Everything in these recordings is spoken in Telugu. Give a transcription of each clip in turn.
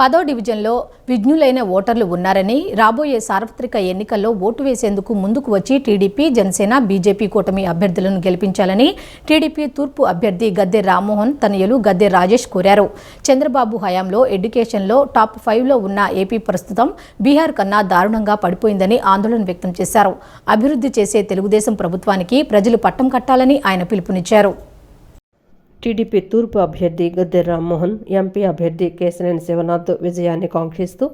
పదో డివిజన్లో విజ్ఞులైన ఓటర్లు ఉన్నారని రాబోయే సార్వత్రిక ఎన్నికల్లో ఓటు వేసేందుకు ముందుకు వచ్చి టీడీపీ జనసేన బీజేపీ కూటమి అభ్యర్థులను గెలిపించాలని టీడీపీ తూర్పు అభ్యర్థి గద్దె రామ్మోహన్ తనయులు గద్దె రాజేష్ కోరారు. చంద్రబాబు హయాంలో ఎడ్యుకేషన్లో టాప్ ఫైవ్లో ఉన్న ఏపీ ప్రస్తుతం బీహార్ కన్నా దారుణంగా పడిపోయిందని ఆందోళన వ్యక్తం చేశారు. అభివృద్ధి చేసే తెలుగుదేశం ప్రభుత్వానికి ప్రజలు పట్టం కట్టాలని ఆయన పిలుపునిచ్చారు. టీడీపీ తూర్పు అభ్యర్థి గద్దె రామ్మోహన్ ఎంపీ అభ్యర్థి కేశినేని శివనాథ్ విజయాన్ని కాంక్షిస్తూ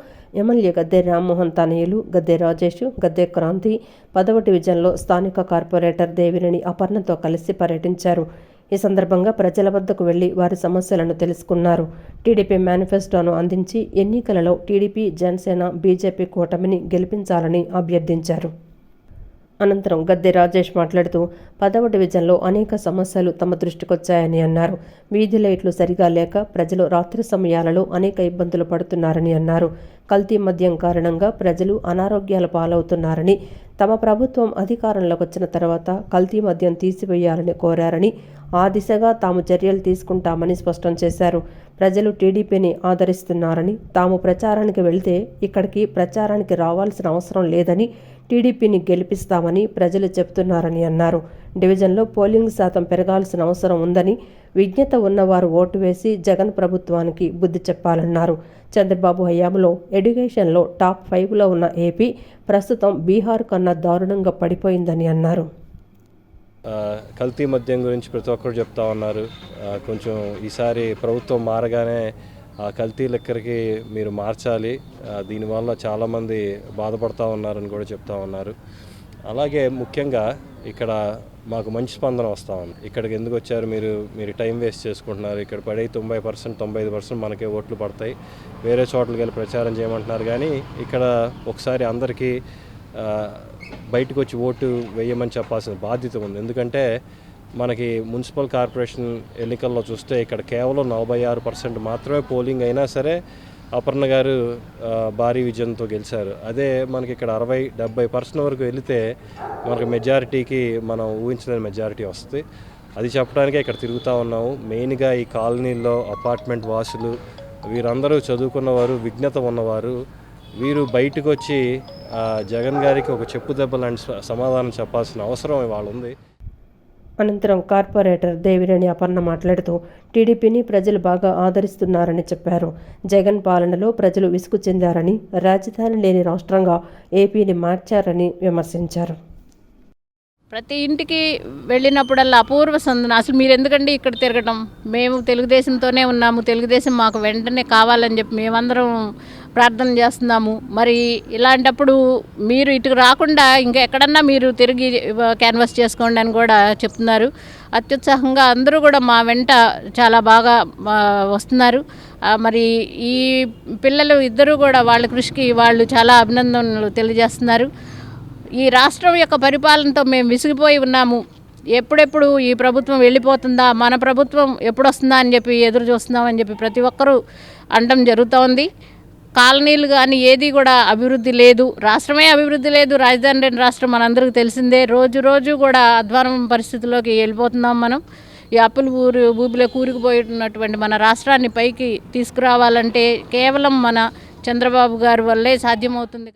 ఎమ్మెల్యే గద్దె రామ్మోహన్ తనయులు గద్దె రాజేష్ గద్దె క్రాంతి పదవ డివిజన్లో స్థానిక కార్పొరేటర్ దేవినేని అపర్ణతో కలిసి పర్యటించారు. ఈ సందర్భంగా ప్రజల వద్దకు వెళ్ళి వారి సమస్యలను తెలుసుకున్నారు. టీడీపీ మేనిఫెస్టోను అందించి ఎన్నికలలో టీడీపీ జనసేన బీజేపీ కూటమిని గెలిపించాలని అభ్యర్థించారు. అనంతరం గద్దె రాజేష్ మాట్లాడుతూ పదవ డివిజన్లో అనేక సమస్యలు తమ దృష్టికొచ్చాయని అన్నారు. వీధి లైట్లు సరిగా లేక ప్రజలు రాత్రి సమయాలలో అనేక ఇబ్బందులు పడుతున్నారని అన్నారు. కల్తీ మద్యం కారణంగా ప్రజలు అనారోగ్యాల పాలవుతున్నారని తమ ప్రభుత్వం అధికారంలోకి వచ్చిన తర్వాత కల్తీ మద్యం తీసివేయాలని కోరారని ఆ దిశగా తాము చర్యలు తీసుకుంటామని స్పష్టం చేశారు. ప్రజలు టీడీపీని ఆదరిస్తున్నారని తాము ప్రచారానికి వెళ్తే ఇక్కడికి ప్రచారానికి రావాల్సిన అవసరం లేదని టీడీపీని గెలిపిస్తామని ప్రజలు చెబుతున్నారని అన్నారు. డివిజన్లో పోలింగ్ శాతం పెరగాల్సిన అవసరం ఉందని విజ్ఞత ఉన్నవారు ఓటు వేసి జగన్ ప్రభుత్వానికి బుద్ధి చెప్పాలన్నారు. చంద్రబాబు హయాంలో ఎడ్యుకేషన్లో టాప్ ఫైవ్లో ఉన్న ఏపీ ప్రస్తుతం బీహార్ కన్నా దారుణంగా పడిపోయిందని అన్నారు. కల్తీ మద్యం గురించి ప్రతి ఒక్కరు చెప్తా ఉన్నారు. కొంచెం ఈసారి ప్రభుత్వం మారగానే ఆ కల్తీ లెక్కరికి మీరు మార్చాలి. దీనివల్ల చాలామంది బాధపడుతూ ఉన్నారని కూడా చెప్తా ఉన్నారు. అలాగే ముఖ్యంగా ఇక్కడ మాకు మంచి స్పందన వస్తూ ఉంది. ఇక్కడికి ఎందుకు వచ్చారు మీరు? మీరు టైం వేస్ట్ చేసుకుంటున్నారు. ఇక్కడ పడే తొంభై పర్సెంట్ తొంభై ఐదు పర్సెంట్ మనకే ఓట్లు పడతాయి. వేరే చోట్లకి వెళ్ళి ప్రచారం చేయమంటున్నారు. కానీ ఇక్కడ ఒకసారి అందరికీ బయటకు వచ్చి ఓటు వేయమని చెప్పాల్సిన బాధ్యత ఉంది. ఎందుకంటే మనకి మున్సిపల్ కార్పొరేషన్ ఎన్నికల్లో చూస్తే ఇక్కడ కేవలం నలభై ఆరు పర్సెంట్ మాత్రమే పోలింగ్ అయినా సరే అపర్ణ గారు భారీ విజయంతో గెలిచారు. అదే మనకి ఇక్కడ అరవై డెబ్బై పర్సెంట్ వరకు వెళితే మనకి మెజారిటీకి మనం ఊహించలేని మెజారిటీ వస్తుంది. అది చెప్పడానికే ఇక్కడ తిరుగుతూ ఉన్నాము. మెయిన్గా ఈ కాలనీల్లో అపార్ట్మెంట్ వాసులు వీరందరూ చదువుకున్నవారు విజ్ఞత ఉన్నవారు వీరు బయటకు వచ్చి జగన్ గారికి ఒక చెప్పు దెబ్బ లాంటి సమాధానం చెప్పాల్సిన అవసరం ఇవాళ ఉంది అనంతరం కార్పొరేటర్ దేవిరేణి అపర్ణ మాట్లాడుతూ టీడీపీని ప్రజలు బాగా ఆదరిస్తున్నారని చెప్పారు. జగన్ పాలనలో ప్రజలు విసుగు చెందారని రాజధాని లేని రాష్ట్రంగా ఏపీని మార్చారని విమర్శించారు. ప్రతి ఇంటికి వెళ్ళినప్పుడల్లా అపూర్వ సందన అసలు మీరు ఎందుకండి ఇక్కడ తిరగటం? మేము తెలుగుదేశంతోనే ఉన్నాము తెలుగుదేశం మాకు వెంటనే కావాలని చెప్పి మేమందరం ప్రార్థన చేస్తున్నాము. మరి ఇలాంటప్పుడు మీరు ఇటుకు రాకుండా ఇంకా ఎక్కడన్నా మీరు తిరిగి క్యాన్వాస్ చేసుకోండి అని కూడా చెప్తున్నారు. అత్యుత్సాహంగా అందరూ కూడా మా వెంట చాలా బాగా వస్తున్నారు. మరి ఈ పిల్లలు ఇద్దరూ కూడా వాళ్ళ కృషికి వాళ్ళు చాలా అభినందనలు తెలియజేస్తున్నారు. ఈ రాష్ట్రం యొక్క పరిపాలనతో మేము విసిగిపోయి ఉన్నాము. ఎప్పుడెప్పుడు ఈ ప్రభుత్వం వెళ్ళిపోతుందా మన ప్రభుత్వం ఎప్పుడు వస్తుందా అని చెప్పి ఎదురు చూస్తున్నామని చెప్పి ప్రతి ఒక్కరూ అనడం జరుగుతోంది. కాలనీలు కానీ ఏది కూడా అభివృద్ధి లేదు. రాష్ట్రమే అభివృద్ధి లేదు. రాజధాని లేని రాష్ట్రం మనందరికీ తెలిసిందే. రోజు రోజు కూడా అధ్వానం పరిస్థితిలోకి వెళ్ళిపోతున్నాం మనం. ఈ అప్పులు ఊరు ఊబిలో కూరుకుపోయినటువంటి మన రాష్ట్రాన్ని పైకి తీసుకురావాలంటే కేవలం మన చంద్రబాబు గారి వల్లే సాధ్యమవుతుంది.